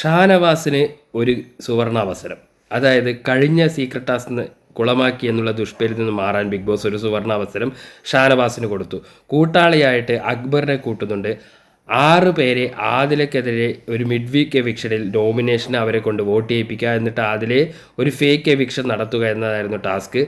ഷാനവാസിന് ഒരു സുവർണാവസരം. അതായത് കഴിഞ്ഞ സീക്രട്ട് ടാസ്ക് കുളമാക്കി എന്നുള്ള ദുഷ്പേരിൽ നിന്ന് മാറാൻ ബിഗ് ബോസ് ഒരു സുവർണാവസരം ഷാനവാസിന് കൊടുത്തു. കൂട്ടാളിയായിട്ട് അക്ബറിനെ കൂട്ടുന്നുണ്ട്. ആറ് പേരെ ആദിലക്കെതിരെ ഒരു മിഡ് വീക്ക് എവിക്ഷനിൽ നോമിനേഷന് അവരെ കൊണ്ട് വോട്ട് ചെയ്യിപ്പിക്കുക. എന്നിട്ട് അതിലെ ഒരു ഫേക്ക് എവിക്ഷൻ നടത്തുക എന്നതായിരുന്നു ടാസ്ക്.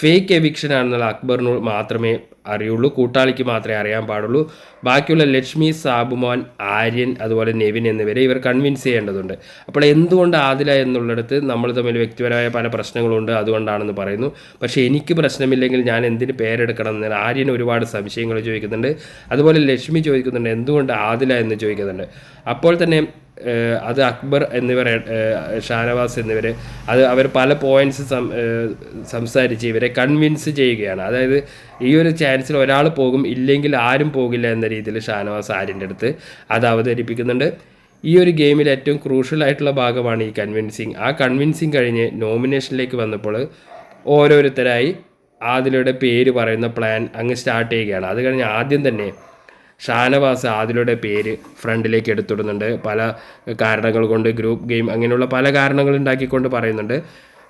ഫേക്ക് എവിക്ഷൻ ആണെന്നുള്ള അക്ബറിന് മാത്രമേ അറിയുള്ളൂ കൂട്ടാളിക്ക് മാത്രമേ അറിയാൻ പാടുള്ളൂ. ബാക്കിയുള്ള ലക്ഷ്മി സാബുമോൻ ആര്യൻ അതുപോലെ നെവിൻ എന്നിവരെ ഇവർ കൺവിൻസ് ചെയ്യേണ്ടതുണ്ട്. അപ്പോൾ എന്തുകൊണ്ട് ആദില എന്നുള്ളിടത്ത് നമ്മൾ തമ്മിൽ വ്യക്തിപരമായ പല പ്രശ്നങ്ങളുണ്ട് അതുകൊണ്ടാണെന്ന് പറയുന്നു. പക്ഷേ എനിക്ക് പ്രശ്നമില്ലെങ്കിൽ ഞാൻ എന്തിന് പേരെടുക്കണം എന്ന് ആര്യൻ ഒരുപാട് സംശയങ്ങൾ ചോദിക്കുന്നുണ്ട്. അതുപോലെ ലക്ഷ്മി ചോദിക്കുന്നുണ്ട് എന്തുകൊണ്ട് ആദില എന്ന് ചോദിക്കുന്നുണ്ട്. അപ്പോൾ തന്നെ അത് അക്ബർ എന്നിവർ ഷാനവാസ് എന്നിവർ അത് അവർ പല പോയിന്റ്സ് സംസാരിച്ച് ഇവരെ കൺവിൻസ് ചെയ്യുകയാണ്. അതായത് ഈ ഒരു ചാൻസിൽ ഒരാൾ പോകും ഇല്ലെങ്കിൽ ആരും പോകില്ല എന്ന രീതിയിൽ ഷാനവാസ് ആര്യന്റെ അടുത്ത് അത് അവതരിപ്പിക്കുന്നുണ്ട്. ഈ ഒരു ഗെയിമിൽ ഏറ്റവും ക്രൂഷ്യൽ ആയിട്ടുള്ള ഭാഗമാണ് ഈ കൺവിൻസിങ് ആ കൺവിൻസിങ് കഴിഞ്ഞ് നോമിനേഷനിലേക്ക് വന്നപ്പോൾ ഓരോരുത്തരായി ആദിലയുടെ പേര് പറയുന്ന പ്ലാൻ അങ്ങ് സ്റ്റാർട്ട് ചെയ്യുകയാണ്. അത് കഴിഞ്ഞ് ആദ്യം തന്നെ ഷാനവാസ് ആദിലയുടെ പേര് ഫ്രണ്ടിലേക്ക് എടുത്തിടുന്നുണ്ട്. പല കാരണങ്ങൾ കൊണ്ട് ഗ്രൂപ്പ് ഗെയിം അങ്ങനെയുള്ള പല കാരണങ്ങൾ ഉണ്ടാക്കിക്കൊണ്ട് പറയുന്നുണ്ട്.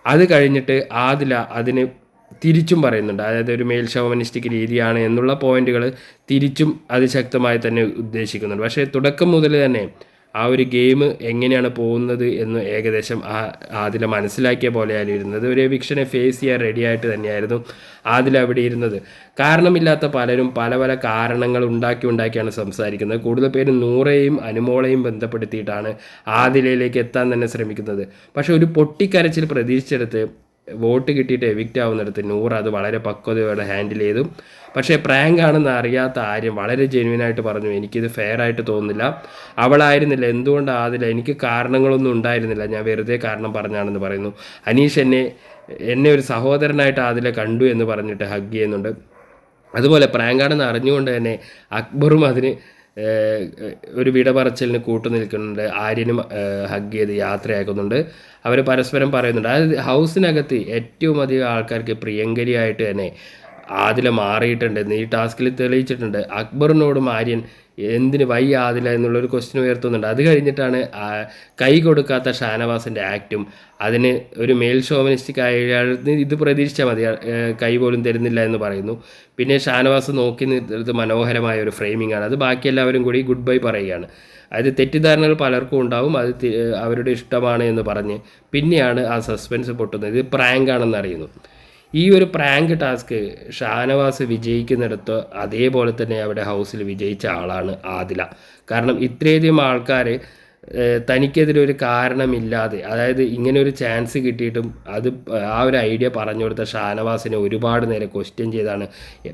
അത് കഴിഞ്ഞിട്ട് ആദില അതിന് തിരിച്ചും പറയുന്നുണ്ട്. അതായത് ഒരു മെയിൽ രീതിയാണ് എന്നുള്ള പോയിന്റുകൾ തിരിച്ചും അതിശക്തമായി തന്നെ ഉദ്ദേശിക്കുന്നുണ്ട്. പക്ഷേ തുടക്കം മുതൽ തന്നെ ആ ഒരു ഗെയിം എങ്ങനെയാണ് പോകുന്നത് എന്ന് ഏകദേശം ആ ആദില മനസ്സിലാക്കിയ പോലെയാണ് ഇരുന്നത്. ഒരു എവിക്ഷനെ ഫേസ് ചെയ്യാൻ റെഡി ആയിട്ട് തന്നെയായിരുന്നു ആദില അവിടെ ഇരുന്നത്. കാരണമില്ലാത്ത പലരും പല പല കാരണങ്ങൾ ഉണ്ടാക്കി ഉണ്ടാക്കിയാണ് സംസാരിക്കുന്നത്. കൂടുതൽ പേര് നൂറേയും അനുമോളെയും ബന്ധപ്പെടുത്തിയിട്ടാണ് ആദിലയിലേക്ക് എത്താൻ തന്നെ ശ്രമിക്കുന്നത്. പക്ഷേ ഒരു പൊട്ടിക്കരച്ചിൽ പ്രതീക്ഷിച്ചെടുത്ത് വോട്ട് കിട്ടിയിട്ട് എവിക്റ്റ് ആവുന്നിടത്ത് നൂറ് അത് വളരെ പക്വതയോടെ ഹാൻഡിൽ ചെയ്തു. പക്ഷേ പ്രാങ്ക് ആണെന്ന് അറിയാത്ത ആര്യം വളരെ ജെന്വിനായിട്ട് പറഞ്ഞു. എനിക്കിത് ഫെയർ ആയിട്ട് തോന്നുന്നില്ല. അവളായിരുന്നില്ല. എന്തുകൊണ്ട് ആതില്ല എനിക്ക് കാരണങ്ങളൊന്നും ഉണ്ടായിരുന്നില്ല. ഞാൻ വെറുതെ കാരണം പറഞ്ഞാണെന്ന് പറയുന്നു. അനീഷ് എന്നെ എന്നെ ഒരു സഹോദരനായിട്ട് ആതിലെ കണ്ടു എന്ന് പറഞ്ഞിട്ട് ഹഗ് ചെയ്യുന്നുണ്ട്. അതുപോലെ പ്രാങ്കാണെന്ന് അറിഞ്ഞുകൊണ്ട് തന്നെ അക്ബറും അതിന് ഒരു വിട പറച്ചിലിന് കൂട്ടു നിൽക്കുന്നുണ്ട്. ആര്യനും ഹഗ് ചെയ്ത് യാത്രയാക്കുന്നുണ്ട്. അവർ പരസ്പരം പറയുന്നുണ്ട്. അതായത് ഹൗസിനകത്ത് ഏറ്റവും അധികം ആൾക്കാർക്ക് പ്രിയങ്കരിയായിട്ട് തന്നെ ആദില മാറിയിട്ടുണ്ട് നീ ടാസ്കിൽ തെളിയിച്ചിട്ടുണ്ട്. അക്ബറിനോടും ആര്യൻ എന്തിന് വൈ ആദില? എന്നുള്ളൊരു ക്വസ്റ്റ്യൻ ഉയർത്തുന്നുണ്ട്. അത് കഴിഞ്ഞിട്ടാണ് കൈ കൊടുക്കാത്ത ഷാനവാസിന്റെ ആക്റ്റും അതിന് ഒരു മേൽ ഷോമനിസ്റ്റിക് ആയ ഇത് പ്രതീക്ഷിച്ചാൽ മതി കൈ പോലും തരുന്നില്ല എന്ന് പറയുന്നു. പിന്നെ ഷാനവാസ് നോക്കി നിന്നത് മനോഹരമായ ഒരു ഫ്രെയിമിംഗ് ആണ്. അത് ബാക്കി എല്ലാവരും കൂടി ഗുഡ് ബൈ പറയുകയാണ്. അതായത് തെറ്റിദ്ധാരണകൾ പലർക്കും ഉണ്ടാവും അത് അവരുടെ ഇഷ്ടമാണ് എന്ന് പറഞ്ഞ് പിന്നെയാണ് ആ സസ്പെൻസ് പൊട്ടുന്നത്. ഇത് പ്രാങ്ക് ആണെന്ന് അറിയുന്നു. ഈ ഒരു പ്രാങ്ക് ടാസ്ക് ഷാനവാസ് വിജയിക്കുന്നിടത്ത് അതേപോലെ തന്നെ അവിടെ ഹൗസിൽ വിജയിച്ച ആളാണ് ആദില. കാരണം ഇത്രയധികം ആൾക്കാർ തനിക്കെതിരെ ഒരു കാരണമില്ലാതെ അതായത് ഇങ്ങനെ ഒരു ചാൻസ് കിട്ടിയിട്ടും അത് ആ ഒരു ഐഡിയ പറഞ്ഞു കൊടുത്ത ഷാനവാസിനെ ഒരുപാട് നേരെ ക്വസ്റ്റ്യൻ ചെയ്താണ്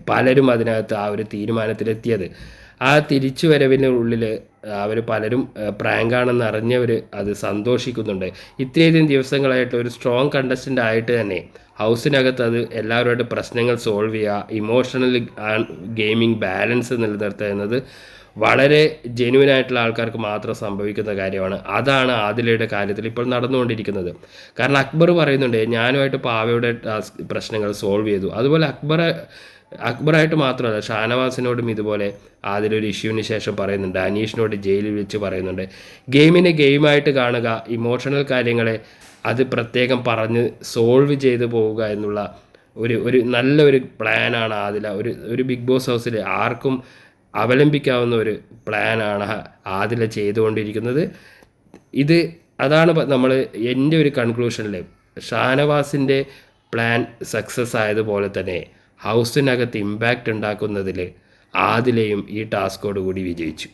പലരും അതിനകത്ത് ആ ഒരു തീരുമാനത്തിലെത്തിയത്. ആ തിരിച്ചുവരവിന് ഉള്ളിൽ അവർ പലരും പ്രാങ്കാണെന്ന് അറിഞ്ഞവർ അത് സന്തോഷിക്കുന്നുണ്ട്. ഇത്രയധികം ദിവസങ്ങളായിട്ട് ഒരു സ്ട്രോങ് കണ്ടസ്റ്റന്റ് ആയിട്ട് തന്നെ ഹൗസിനകത്ത് അത് എല്ലാവരുമായിട്ട് പ്രശ്നങ്ങൾ സോൾവ് ചെയ്യുക ഇമോഷണൽ ഗെയിമിംഗ് ബാലൻസ് നിലനിർത്തുക എന്നത് വളരെ ജെനുവിൻ ആയിട്ടുള്ള ആൾക്കാർക്ക് മാത്രം സംഭവിക്കുന്ന കാര്യമാണ്. അതാണ് ആദിലയുടെ കാര്യത്തിൽ ഇപ്പോൾ നടന്നുകൊണ്ടിരിക്കുന്നത്. കാരണം അക്ബർ പറയുന്നുണ്ട് ഞാനുമായിട്ട് പാവയുടെ പ്രശ്നങ്ങൾ സോൾവ് ചെയ്തു. അതുപോലെ അക്ബർ അക്ബറായിട്ട് മാത്രമല്ല ഷാനവാസിനോടും ഇതുപോലെ ആദിലൊരു ഇഷ്യൂവിന് ശേഷം പറയുന്നുണ്ട് അനീഷിനോട് ജയിലിൽ വെച്ച് പറയുന്നുണ്ട്. ഗെയിമിനെ ഗെയിമായിട്ട് കാണുക ഇമോഷണൽ കാര്യങ്ങളെ അത് പ്രത്യേകം പറഞ്ഞ് സോൾവ് ചെയ്തു പോവുക എന്നുള്ള ഒരു ഒരു നല്ലൊരു പ്ലാനാണ് ആദില. ഒരു ഒരു ബിഗ് ബോസ് ഹൗസിൽ ആർക്കും അവലംബിക്കാവുന്ന ഒരു പ്ലാനാണ് ആദില ചെയ്തുകൊണ്ടിരിക്കുന്നത്. ഇത് അതാണ് നമ്മൾ എന്റെ ഒരു കൺക്ലൂഷനിൽ ഷാനവാസിന്റെ പ്ലാൻ സക്സസ് ആയതുപോലെ തന്നെ ഹൗസിനകത്ത് ഇമ്പാക്റ്റ് ഉണ്ടാക്കുന്നതിൽ ആദിലയും ഈ ടാസ്കോട് കൂടി വിജയിച്ചു.